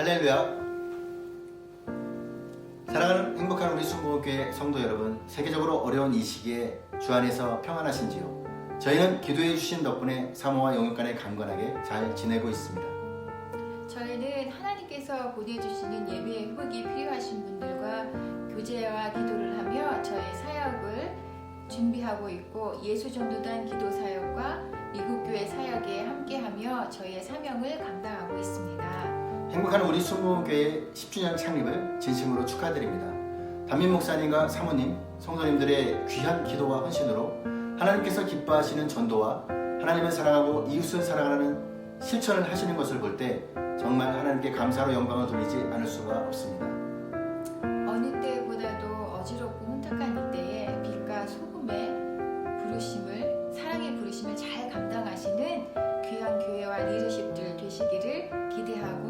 할렐루야. 사랑하는 행복한 우리 순복음교회 성도 여러분, 세계적으로 어려운 이 시기에 주 안에서 평안하신지요? 저희는 기도해 주신 덕분에 사모와 영육간에 강건하게 잘 지내고 있습니다. 저희는 하나님께서 보내주시는 예배의 회복이 필요하신 분들과 교제와 기도를 하며 저의 사역을 준비하고 있고 예수 전도단 기도 사역과 미국 교회 사역에 함께하며 저희의 사명을 감당하고 있습니다. 행복한 우리 순복음교회 10주년 창립을 진심으로 축하드립니다. 담임 목사님과 사모님, 성도님들의 귀한 기도와 헌신으로 하나님께서 기뻐하시는 전도와 하나님을 사랑하고 이웃을 사랑하는 실천을 하시는 것을 볼 때 정말 하나님께 감사로 영광을 돌리지 않을 수가 없습니다. 어느 때보다도 어지럽고 혼탁한 이때에 빛과 소금의 부르심을 사랑의 부르심을 잘 감당하시는 귀한 교회와 리더십들 되시기를 기대하고.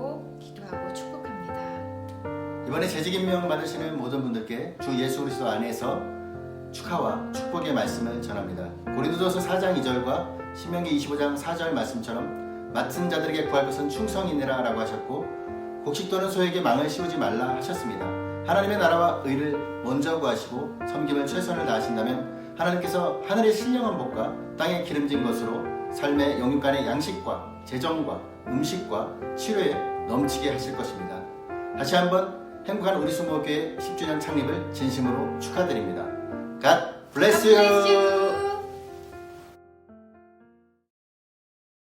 이번에 재직 임명 받으시는 모든 분들께 주 예수 그리스도 안에서 축하와 축복의 말씀을 전합니다. 고린도전서 4장 2절과 신명기 25장 4절 말씀처럼 맡은 자들에게 구할 것은 충성이니라라고 하셨고 곡식 또는 소에게 망을 씌우지 말라 하셨습니다. 하나님의 나라와 의를 먼저 구하시고 섬김을 최선을 다하신다면 하나님께서 하늘의 신령한 복과 땅의 기름진 것으로 삶의 영육간의 양식과 재정과 음식과 치료에 넘치게 하실 것입니다. 다시 한번 행복한 우리 수목교회 10주년 창립을 진심으로 축하드립니다. God bless you.